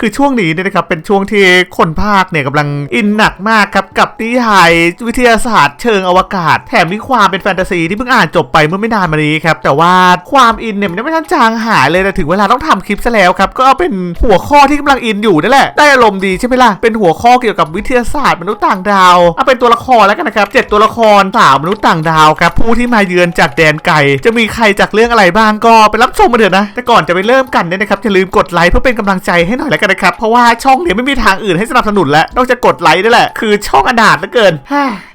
คือช่วงนี้เนี่ยนะครับเป็นช่วงที่คนภาคเนี่ยกำลังอินหนักมากครับกับนิยายวิทยาศาสตร์เชิงอวกาศ แถมมีความเป็นแฟนตาซีที่เพิ่งอ่านจบไปเมื่อไม่นานมานี้ครับแต่ว่าความอินเนี่ยมันยังไม่ทันจางหายเลยแต่ถึงเวลาต้องทำคลิปซะแล้วครับก็เอาเป็นหัวข้อที่กำลังอินอยู่นั่นแหละได้อารมณ์ดีใช่ไหมล่ะเป็นหัวข้อเกี่ยวกับวิทยาศาสตร์มนุษย์ต่างดาวเอาเป็นตัวละครแล้วกันนะครับเจ็ดตัวละครสาวมนุษย์ต่างดาวครับผู้ที่มาเยือนจากแดนไกลจะมีใครจากเรื่องอะไรบ้างก็ไปรับชมมาเถอะนะแต่ก่อนจะไปเริ่มกันเนี่ยนะครับอย่าลืมกดไลค์เพื่อเป็นกำลังใจให้หน่อยล้วกันนะครับ เพราะว่าช่องเนี่ยไม่มีทางอื่นให้สนับสนุนแล้วนอกจากกดไลค์นี่แหละ คือช่องอนาถเหลือเกิน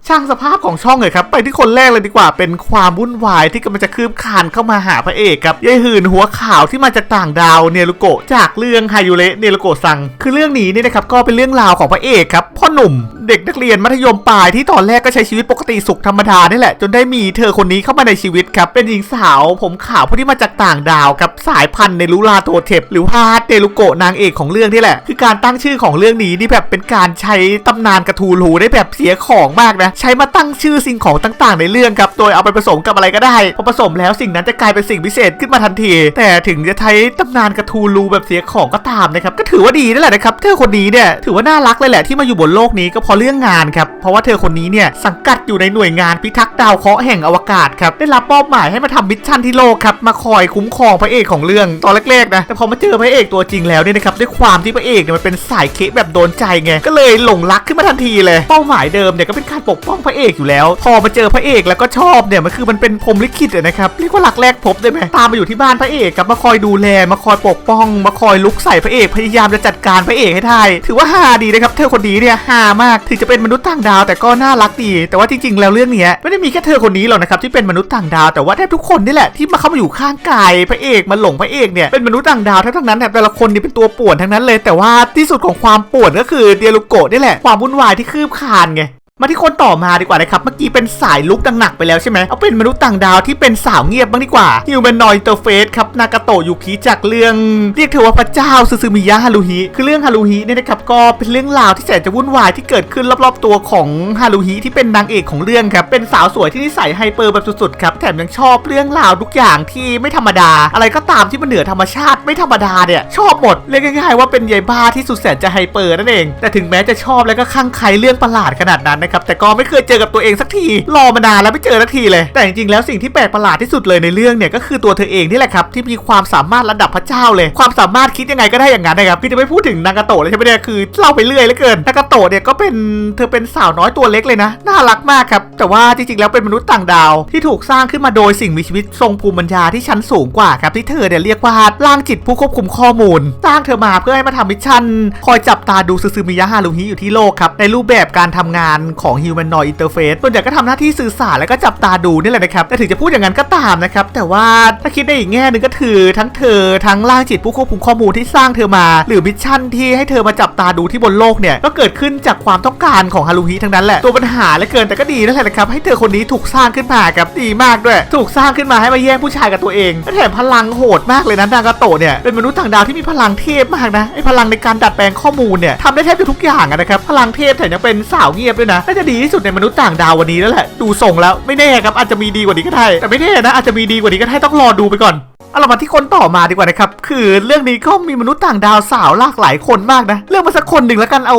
ช่างสภาพของช่องเลยครับ ไปที่คนแรกเลยดีกว่าเป็นความวุ่นวายที่กำลังจะคืบคานเข้ามาหาพระเอกครับยายหื่นหัวขาวที่มาจากต่างดาวเนรุโกะจากเรื่องไฮยูเระเนรุโกะซัง คือเรื่องนี้เนี่ยนะครับก็เป็นเรื่องราวของพระเอกครับพ่อหนุ่มเด็กนักเรียนมัธยมปลายที่ตอนแรกก็ใช้ชีวิตปกติสุขธรรมดานี่แหละ จนได้มีเธอคนนี้เข้ามาในชีวิตครับเป็นหญิงสาวผมขาวผู้ที่มาจากต่างดาวครับสายพันธุ์ในลูลาโตเทปหรือว่าเตลุโกะนางเอกของเรื่องนี่แหละ คือการตั้งชื่อของเรื่องนี้นี่แบบเป็นการใช้ตำนานกระทูลูได้แบบเสียของมากนะใช้มาตั้งชื่อสิ่งของต่างๆ ในเรื่องครับโดยเอาไปผสมกับอะไรก็ได้พอผสมแล้วสิ่งนั้นจะกลายเป็นสิ่งพิเศษขึ้นมาทันที แต่ถึงจะใช้ตำนานกระทูลูแบบเสียของก็ตามนะครับก็ถือว่าดีนั่นแหละนะครับเธอคนนี้เนี่ยถือว่าน่ารักเลยแหละที่มาอยู่บนโลกนี้ก็เพราะเรื่องงานครับเพราะว่าเธอคนนี้เนี่ยสังกัดอยู่ในหน่วยงานพิทักษ์ดาวเคราะห์แห่งอวกาศครับได้รับมอบหมายให้มาทำมิชชั่นที่โลกครับมาคอยคุ้มครองพระเอกของเรื่องตอนแรกๆนะแต่พอมาเจอพระเอกตัวจริงแล้วเนี่ยนะครับด้วยความที่พระเอกเนี่ยมันเป็นสายเคแบบโดนใจไงก็เลยหลงรักขึ้นมาทันทีเลยเป้าหมายเดิมเนี่ยก็เป็นการปก้องพระเอกอยู่แล้ว พอมาเจอพระเอกแล้วก็ชอบเนี่ยมันคือมันเป็นพรมลิขิตนะครับเรียกว่าหลักแรกพบได้ไหมตามมาอยู่ที่บ้านพระเอกครับมาคอยดูแลมาคอยปกป้อง มาคอยลุกใส่พระเอกพยายามจะจัดการพระเอกให้ได้ถือว่าฮาดีนะครับเธอคนนี้เนี่ยฮามากถึงจะเป็นมนุษย์ต่างดาว แต่ก็น่ารักดีแต่ว่าจริง ๆ แล้วเรื่องเนี้ยไม่ได้มีแค่เธอคนนี้หรอกนะครับที่เป็นมนุษย์ต่างดาว แต่ว่าแทบทุกคนนี่แหละที่มาเข้ามาอยู่ข้างกายพระเอกมาหลงพระเอกเนี่ยเป็นมนุษย์ต่างดาวทั้งนั้นแถบแต่ละคนนี่เป็นตัวป่วนทั้งนั้นเลย แต่ว่าที่สุดของความป่วนก็คือเดียรุโกะนี่แหละความวุ่นวายที่คืบคานไง มาที่คนต่อมาดีกว่านะครับ เมื่อกี้เป็นสายลุกดังหนักไปแล้วใช่ไหมเอาเป็นมนุษย์ต่างดาวที่เป็นสาวเงียบบ้างดีกว่า Humanoid Interface ครับ นากาโตะยูคิจากเรื่อง เรียกเธอว่าพระเจ้าซึซึมิยะฮารุฮิ คือเรื่องฮารุฮิเนี่ยนะครับ ก็เป็นเรื่องราวที่แสนจะวุ่นวายที่เกิดขึ้นรอบๆตัวของฮารุฮิที่เป็นนางเอกของเรื่องครับ เป็นสาวสวยที่นิสัยไฮเปอร์แบบสุดๆครับ แถมยังชอบเรื่องราวทุกอย่างที่ไม่ธรรมดา อะไรก็ตามที่มันเหนือธรรมชาติไม่ธรรมดาเนี่ยชอบหมด เรียกง่ายๆว่าเป็นยายบ้าที่สุดแสนจะไฮเปอร์นั่นเอง แต่ถึงแม้จะชอบแล้วก็ข้างใครเรื่องประหลาดขนาดนั้นนะครับแต่ก็ไม่เคยเจอกับตัวเองสักทีรอมานานแล้วไม่เจอสักทีเลย แต่จริงๆแล้วสิ่งที่แปลกประหลาดที่สุดเลยในเรื่องเนี่ยก็คือตัวเธอเองนี่แหละครับที่มีความสามารถระดับพระเจ้าเลย ความสามารถคิดยังไงก็ได้อย่างนั้นนะครับคือจะไม่พูดถึงนางาโตะเลยใช่ไหมเนี่ยคือเล่าไปเรื่อยเหลือเกินนางาโตะเนี่ยก็เป็นเธอเป็นสาวน้อยตัวเล็กเลยนะ น่ารักมากครับแต่ว่าจริงๆแล้วเป็นมนุษย์ต่างดาว ที่ถูกสร้างขึ้นมาโดยสิ่งมีชีวิตทรงภูมิปัญญาที่ชั้นสูงกว่าครับที่เธอเนี่ยเรียกว่าร่างจิตผู้ควบคุมข้อมูลสร้างเธอมาเพื่อให้มาทำมิชชั่น คอยจับตาดูซึซึมิยะฮารุฮิอยู่ที่โลกครับในรูปแบบการทำงานของ Humanoid Interface ส่วนใหญ่ก็ทำหน้าที่สื่อสารแล้วก็จับตาดูนี่แหละนะครับแต่ถึงจะพูดอย่างนั้นก็ตามนะครับแต่ว่าถ้าคิดได้อีกแง่หนึ่งก็คือทั้งเธอทั้งร่างจิตผู้ควบคุมข้อมูลที่สร้างเธอมา หรือมิชชั่นที่ให้เธอมาจับตาดูที่บนโลกเนี่ยก็เกิดขึ้นจากความต้องการของฮารุฮิทั้งนั้นแหละตัวปัญหาเลือเกินแต่ก็ดีนั่นแหละนะครับให้เธอคนนี้ถูกสร้างขึ้นมาครับดีมากด้วย ถูกสร้างขึ้นมาให้มาแย่งผู้ชายกับตัวเองและแถมพลังโหดมากเลยนะนางาโตะเนี่ยเป็นมนุษย์ต่างดาวที่มีพลังเทพมากนะไอพลังในการดัดแปลงข้อมูลเนี่ยทำได้แทบจะทุกอย่างนะครับพลังเทพแถมยังเป็นสาวเงียบด้วยนะน่าจะดีที่สุดในมนุษย์ต่างดาววันนี้แล้วแหละ ดูส่งแล้วไม่แน่ครับอาจจะมีดีกว่านี้ก็ได้แต่ไม่แน่นะอาจจะมีดีกว่านี้ก็ได้ต้องรอดูไปก่อน เอาเรามาที่คนต่อมาดีกว่านะครับ คือเรื่องนี้ก็มีมนุษย์ต่างดาวสาวหลากหลายคนมากนะ เรื่องมาสักคนหนึ่งแล้วกันเอา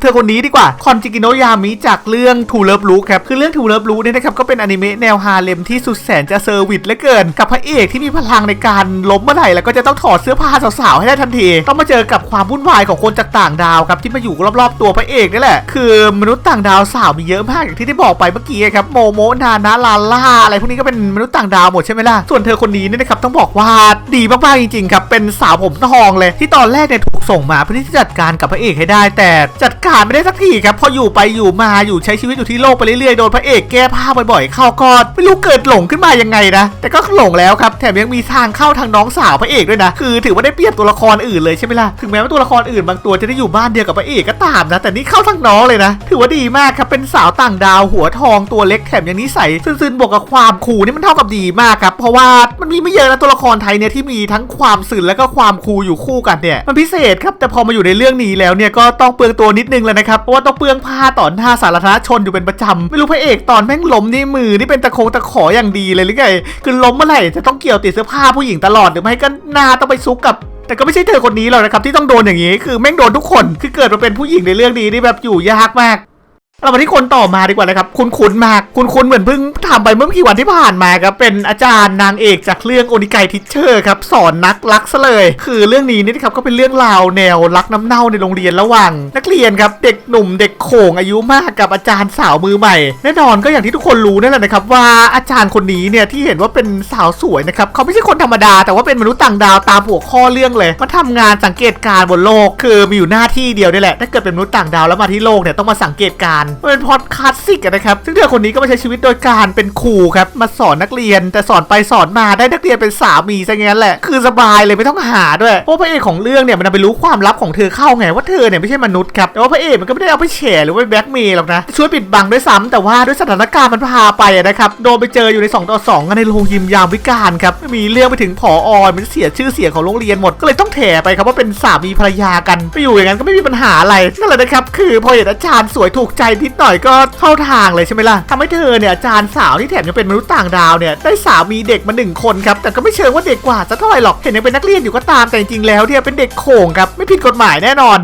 เธอคนนี้ดีกว่าคอนจิกิโนยามิจากเรื่องทูเลิฟลูครับคือเรื่องทูเลิฟลูเนี่ยนะครับก็เป็นอนิเมะแนวฮาเลมที่สุดแสนจะเซอร์วิสเหลือเกิน กับพระเอกที่มีพลังในการล้มเมื่อไหร่แล้วก็จะต้องถอดเสื้อผ้าสาวๆให้ได้ทันที ต้องมาเจอกับความวุ่นวายของคนจากต่างดาวครับที่มาอยู่รอบๆตัวพระเอกนี่แหละ คือมนุษย์ต่างดาวสาวมีเยอะมากอย่างที่ได้บอกไปเมื่อกี้ครับโมโมนานาลาล่าอะไรพวกนี้ก็เป็นมนุษย์ต่างดาวหมดใช่ไหมล่ะส่วนเธอคนนี้เนี่ยนะครับต้องบอกว่าดีมากๆจริงๆครับเป็นสาวผมทองเลยที่ตอนแรกเนี่ย ส่งมาเพื่อที่จะจัดการกับพระเอกให้ได้ แต่จัดการไม่ได้สักทีครับพออยู่ไปอยู่มาอยู่ใช้ชีวิตอยู่ที่โลกไปเรื่อยๆโดนพระเอกแก้ผ้าบ่อยๆเข้าก็ไม่รู้เกิดหลงขึ้นมายังไงนะแต่ก็หลงแล้วครับแถมยังมีทางเข้าทางน้องสาวพระเอกด้วยนะคือถือว่าได้เปรียบตัวละครอื่นเลยใช่ไหมล่ะถึงแม้ว่าตัวละครอื่นบางตัวจะได้อยู่บ้านเดียวกับพระเอกก็ตามนะแต่นี่เข้าทางน้องเลยนะ ถือว่าดีมากครับเป็นสาวต่างดาวหัวทองตัวเล็กแถมยังนิสัยซื่นๆบวกกับความคูลนี่มันเท่ากับดีมากครับเพราะว่ามันมีไม่เยอะนะตัวละครไทยเนี่ยที่มีทั้งความสื่นและก็ความคูลอยู่คู่กันเนี่ยมันพิเศษครับแต่พอมาอยู่ในเรื่องนี้แล้วเนี่ยก็ต้องเปลืองตัวนิดนึงแล้วนะครับเพราะว่าต้องเปลืองผ้าต่อหน้าสาธารณชนอยู่เป็นประจำไม่รู้พระเอกตอนแม่งล้มนี่มือนี่เป็นตะโคงตะขออย่างดีเลยหรือไงคือล้มเมื่อไหร่จะต้องเกี่ยวติดเสื้อผ้าผู้หญิงตลอดหรือไม่ก็หน้าต้องไปซุกกับแต่ก็ไม่ใช่เธอคนนี้หรอกนะครับที่ต้องโดนอย่างนี้ คือแม่งโดนทุกคน คือเกิดมาเป็นผู้หญิงในเรื่องนี้นี่แบบอยู่ยากมาก เรามาที่คนต่อมาดีกว่านะครับ คุณคุณมาก คุณคุณเหมือนเพิ่งทำไปเมื่อไม่กี่วันที่ผ่านมาครับเป็นอาจารย์นางเอกจากเรื่องโอนิไกทิเชอร์ครับสอนนักรักซะเลย คือเรื่องนี้นี่นะครับก็เป็นเรื่องราวแนวรักน้ำเน่าในโรงเรียนระหว่าง นักเรียนครับเด็กหนุ่มเด็กโขงอายุมากกับอาจารย์สาวมือใหม่ แน่นอนก็อย่างที่ทุกคนรู้นั่นแหละนะครับว่าอาจารย์คนนี้เนี่ยที่เห็นว่าเป็นสาวสวยนะครับเขาไม่ใช่คนธรรมดา แต่ว่าเป็นมนุษย์ต่างดาวตามหัวข้อเรื่องเลยมาทำงานสังเกตการณ์บนโลก คือมีอยู่หน้าที่เดียวนี่แหละถ้าเกิดเป็นมนุษย์ต่างดาวแล้วมาที่โลกเนี่ยต้องมาสังเกตการมันเป็นพอดคลาสสิกนะครับ ซึ่งเธอคนนี้ก็มาใช้ชีวิตโดยการเป็นครูครับ มาสอนนักเรียน แต่สอนไปสอนมาได้นักเรียนเป็นสามีซะงั้นแหละ คือสบายเลยไม่ต้องหาด้วย เพราะพระเอกของเรื่องเนี่ยมันไปรู้ความลับของเธอเข้าไงว่าเธอเนี่ยไม่ใช่มนุษย์ครับ แต่ว่าพระเอกมันก็ไม่ได้เอาไปแฉหรือว่าไปแบล็กเมย์หรอกนะ ช่วยปิดบังด้วยซ้ำแต่ว่าด้วยสถานการณ์มันพาไปนะครับ โดนไปเจออยู่ใน2ต่อ2กันในโรงยิมยามวิการครับ มีเรื่องไปถึงผออมันเสียชื่อเสียงของโรงเรียนหมด ก็เลยต้องแถไปครับว่าเป็นสามีภรรยากันไปอยู่อย่างนั้นก็ไม่มีปัญหาอะไรนั่นแหละนะครับคือพอเห็นอาจารย์สวยถูกใจนิดหน่อยก็เข้าทางเลยใช่ไหมล่ะทำให้เธอเนี่ยอาจารย์สาวที่แถมยังเป็นมนุษย์ต่างดาวเนี่ยได้สามีเด็กมาหนึ่งคนครับแต่ก็ไม่เชิงว่าเด็กกว่าจะเท่าไหร่หรอกเห็นยังเป็นนักเรียนอยู่ก็ตามแต่จริงๆแล้วเนี่ยเป็นเด็กโขงครับไม่ผิดกฎหมายแน่นอน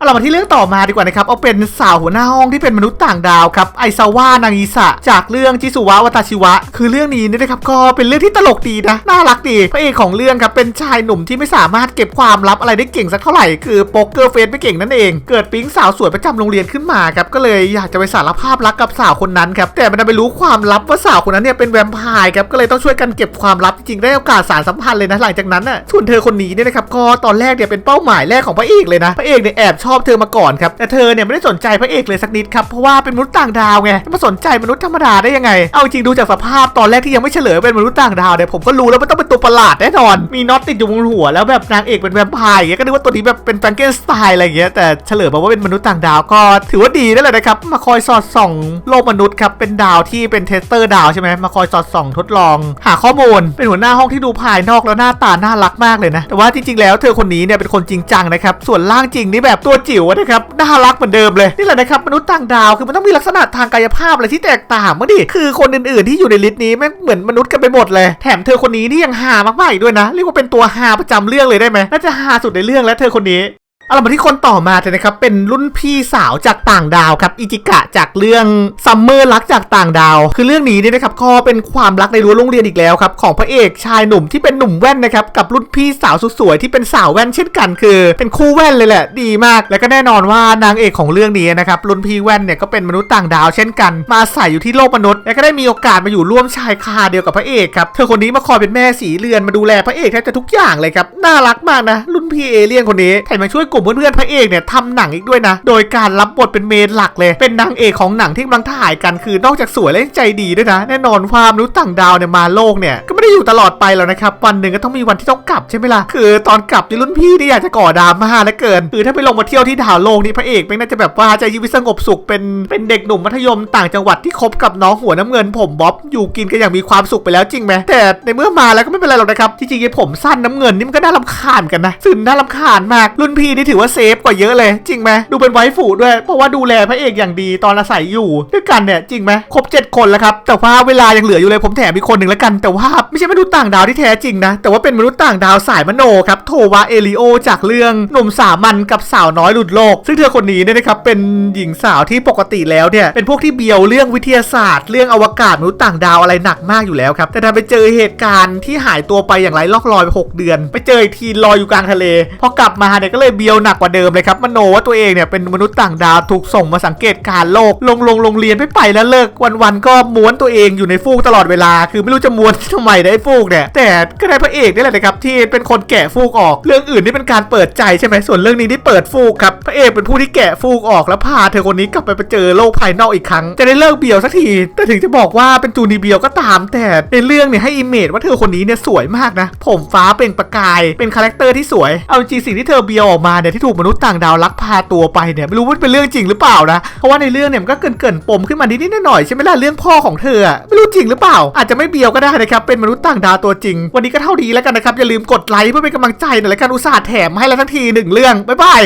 เอาเรามาที่เรื่องต่อมาดีกว่านะครับ เอาเป็นสาวหัวหน้าห้องที่เป็นมนุษย์ต่างดาวครับ ไอซาว่านางอิสะจากเรื่องจิสุวะวัตาชิวะ คือเรื่องนี้เนี่ยนะครับก็เป็นเรื่องที่ตลกดีนะ น่ารักดี พระเอกของเรื่องครับเป็นชายหนุ่มที่ไม่สามารถเก็บความลับอะไรได้เก่งสักเท่าไหร่ คือโป๊กเกอร์เฟสไม่เก่งนั่นเอง เกิดปิ๊งสาวสวยประจำโรงเรียนขึ้นมาครับ ก็เลยอยากจะไปสารภาพรักกับสาวคนนั้นครับ แต่มันดันไปรู้ความลับว่าสาวคนนั้นเนี่ยเป็นแวมไพร์ครับ ก็เลยต้องช่วยกันเก็บความลับจริงๆได้โอกาสสารสัมพันธ์เลยนะหลังจากนั้นน่ะส่วนเธอคนนี้เนี่ยนะครับก็ตอนแรกเนี่ยเป็นเป้าหมายแรกของพระเอกเลยนะพระเอกเนี่ยแอบชอบเธอมาก่อนครับแต่เธอเนี่ยไม่ได้สนใจพระเอกเลยสักนิดครับเพราะว่าเป็นมนุษย์ต่างดาวไงมาสนใจมนุษย์ธรรมดาได้ยังไง เอาจริงดูจากสภาพตอนแรกที่ยังไม่เฉลยเป็นมนุษย์ต่างดาวเนี่ยผมก็รู้แล้วมันต้องเป็นตัวประหลาดแน่นอนมีน็อตติดอยู่บนหัวแล้วแบบนางเอกเป็นแวมไพร์อย่างเงี้ยก็นึกว่าตัวนี้แบบเป็นแฟรงเกนสไตล์อะไรอย่างเงี้ยแต่เฉลยมาว่าเป็นมนุษย์ต่างดาวก็ถือว่าดีนั่นแหละนะครับมาคอยสอดส่องโลกมนุษย์ครับเป็นดาวที่เป็นเทสเตอร์ดาวใช่ไหมมาคอยสอดส่องทดลอง หาข้อมูลเป็นหัวหน้าห้องที่ดูภายนอกแล้วหน้าตาน่ารักมากเลยนะแต่ว่าจริงๆแล้วเธอคนนี้เนี่ยเป็นคนจริงจังนะครับส่วนล่างจริงนี่แบบตัวจิ๋วนะครับน่ารักเหมือนเดิมเลยนี่แหละนะครับมนุษย์ต่างดาวคือมันต้องมีลักษณะทางกายภาพอะไรที่แตกต่างมั้งดิคือคนอื่นๆที่อยู่ในลิสต์นี้แม่งเหมือนมนุษย์กันไปหมดเลย แถมเธอคนนี้นี่ยังฮามากๆอีกด้วยนะเรียกว่าเป็นตัวฮาประจำเรื่องเลยได้ไหมน่าจะฮาสุดในเรื่องแล้วเธอคนนี้ เอาเรามาที่คนต่อมาเลยนะครับ เป็นรุ่นพี่สาวจากต่างดาวครับอิจิกะจากเรื่องซัมเมอร์รักจากต่างดาว คือเรื่องนี้เนี่ยนะครับก็เป็นความรักในรั้วโรงเรียนอีกแล้วครับ ของพระเอกชายหนุ่มที่เป็นหนุ่มแว่นนะครับกับรุ่นพี่สาวสุดสวยที่เป็นสาวแว่นเช่นกัน คือ เป็นคู่แว่นเลยแหละ ดีมาก แล้วก็แน่นอนว่านางเอกของเรื่องนี้นะครับรุ่นพี่แว่นเนี่ยก็เป็นมนุษย์ต่างดาวเช่นกัน มาอาศัยอยู่ที่โลกมนุษย์และก็ได้มีโอกาสมาอยู่ร่วมชายคาเดียวกับพระเอกครับเธอคนนี้มาคอยเป็นแม่สีเรือนมาดูแลพระเอกแทบจะทุกอย่างเลยครับน่ารักมากนะรุ่นพี่เอเลี่ยนคนนี้แถมยังช่วยกลุ่มเพื่อนๆพระเอกเนี่ยทำหนังอีกด้วยนะ โดยการรับบทเป็นเมนหลักเลย เป็นนางเอกของหนังที่กำลังถ่ายกันคือนอกจากสวยและใจดีด้วยนะ แน่นอนความรู้ต่างดาวเนี่ยมาโลกเนี่ยก็ไม่ได้อยู่ตลอดไปแล้วนะครับวันหนึ่งก็ต้องมีวันที่ต้องกลับใช่ไหมล่ะคือ ตอนกลับในรุ่นพี่นี่อยากจะก่อดราม่าเหลือเกินคือถ้าไปลงมาเที่ยวที่ดาวโลกนี่พระเอกไม่น่าจะแบบว่าใจชีวิตสงบสุขเป็นเป็นเด็กหนุ่มมัธยมต่างจังหวัดที่คบกับน้องหัวน้ำเงินผมบ๊อบอยู่กินกันอย่างมีความสุขไปแล้วจริงไหมแต่ในเมื่อมาแล้วก็ไม่เป็นไรหรอกนะครับจริงๆผมสั้นน้ำเงินนี่มันก็น่ารำคาญกันนะซึ่งน่ารำคาญมากรุ่นพี่นี่ถือว่าเซฟกว่าเยอะเลย จริงไหมดูเป็นไวฟูด้วย เพราะว่าดูแลพระเอกอย่างดีตอนอาศัยอยู่ด้วยกันเนี่ยจริงไหมครบ 7 คนแล้วครับแต่ว่าเวลายังเหลืออยู่เลยผมแถมอีกคนหนึ่งแล้วกัน แต่ว่าไม่ใช่มนุษย์ต่างดาวที่แท้จริงนะ แต่ว่าเป็นมนุษย์ต่างดาวสายมโนครับโทวาเอลิโอจากเรื่องหนุ่มสามัญกับสาวน้อยหลุดโลก ซึ่งเธอคนนี้เนี่ยนะครับเป็นหญิงสาวที่ปกติแล้วเนี่ยเป็นพวกที่เบียวเรื่องวิทยาศาสตร์ เรื่องอวกาศมนุษย์ต่างดาวอะไรหนักมากอยู่แล้วครับแต่ดันไปเจอเหตุการณ์ที่หายตัวไปอย่างไรล่องลอยไปหกเดือน ไปเจออีกทีลอยอยู่กลางทะเลพอกลับมาเนี่ยก็เลยเบียวหนักกว่าเดิมเลยครับมโนว่าตัวเองเนี่ยเป็นมนุษย์ต่างดาวถูกส่งมาสังเกตการณ์โลกลงลงโรงเรียนไม่ไปแล้วเลิกวันๆก็ม้วนตัวเองอยู่ในฟูกตลอดเวลา คือไม่รู้จะม้วนทำไมได้ฟูกเนี่ยแต่ก็ได้พระเอกนี่แหละนะครับที่เป็นคนแกะฟูกออก เรื่องอื่นนี่เป็นการเปิดใจใช่ไหมส่วนเรื่องนี้ที่เปิดฟูกครับพระเอกเป็นผู้ที่แกะฟูกออกแล้วพาเธอคนนี้กลับไปเจอโลกภายนอกอีกครั้งจะได้เลิกเบียวสักทีแต่ถึงจะบอกว่าเป็นจูนีเบียวก็ตามแต่ในเรื่องเนี่ยให้อิมเมจว่าเธอคนนี้เนี่ยสวยมากนะ ผมฟ้าเปล่งประกายเป็นคาแรคเตอร์ที่สวยเอาจริงสิ่งที่เธอเบียวออกมาเนี่ยที่ถูกมนุษย์ต่างดาวลักพาตัวไปเนี่ยไม่รู้ว่าเป็นเรื่องจริงหรือเปล่านะเพราะว่าในเรื่องเนี่ยมันก็เกินเกินๆปมขึ้นมานิดๆหน่อยใช่ไหมล่ะเรื่องพ่อของเธอไม่รู้จริงหรือเปล่า อาจจะไม่เบียวก็ได้นะครับเป็นมนุษย์ต่างดาวตัวจริง วันนี้ก็เท่านี้แล้วกันนะครับอย่าลืมกดไลค์เพื่อเป็นกำลังใจหน่อยละกันอุตส่าห์แถมให้แล้วทันทีหนึ่งเรื่องบ๊ายบาย